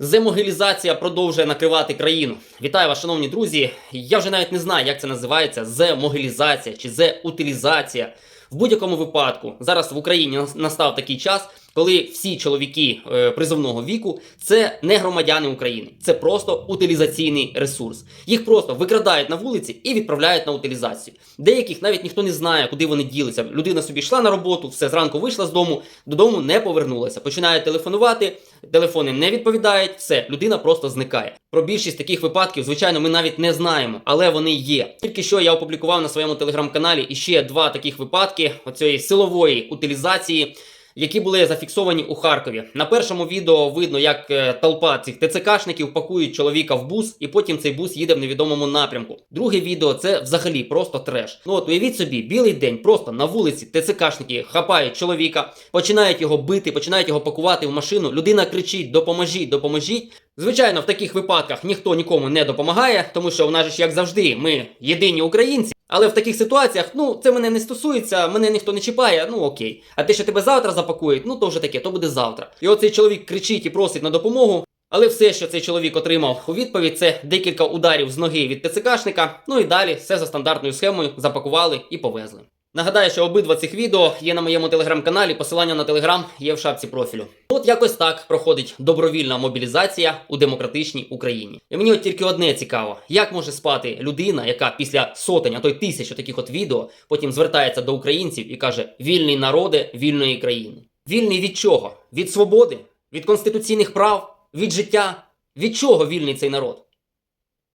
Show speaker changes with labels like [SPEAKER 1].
[SPEAKER 1] Земогилізація продовжує накривати країну. Вітаю вас, шановні друзі. Я вже навіть не знаю, як це називається: земогілізація чи зеутилізація. В будь-якому випадку зараз в Україні настав такий час, коли всі чоловіки е, призовного віку це не громадяни України, це просто утилізаційний ресурс. Їх просто викрадають на вулиці і відправляють на утилізацію. Деяких навіть ніхто не знає, куди вони ділися. Людина собі йшла на роботу, все зранку вийшла з дому, додому не повернулася. Починає телефонувати, телефони не відповідають, все, людина просто зникає. Про більшість таких випадків, звичайно, ми навіть не знаємо, але вони є. Тільки що я опублікував на своєму телеграм-каналі іще два таких випадки оцієї силової утилізації. Які були зафіксовані у Харкові. На першому відео видно, як е, толпа цих ТЦКшників пакують чоловіка в бус, і потім цей бус їде в невідомому напрямку. Друге відео це взагалі просто треш. Ну от уявіть собі, білий день просто на вулиці ТЦКшники хапають чоловіка, починають його бити, починають його пакувати в машину. Людина кричить: Допоможіть, допоможіть. Звичайно, в таких випадках ніхто нікому не допомагає, тому що у нас ж як завжди, ми єдині українці. Але в таких ситуаціях, ну це мене не стосується, мене ніхто не чіпає, ну окей. А те, що тебе завтра запакують, ну то вже таке, то буде завтра. І оцей чоловік кричить і просить на допомогу. Але все, що цей чоловік отримав у відповідь, це декілька ударів з ноги від ТЦКшника. Ну і далі все за стандартною схемою запакували і повезли. Нагадаю, що обидва цих відео є на моєму телеграм-каналі. Посилання на телеграм є в шапці профілю. От якось так проходить добровільна мобілізація у демократичній Україні. І мені от тільки одне цікаво: як може спати людина, яка після сотень, а то й тисяч таких от відео потім звертається до українців і каже: вільний народи вільної країни. Вільний від чого? Від свободи, від конституційних прав, від життя. Від чого вільний цей народ?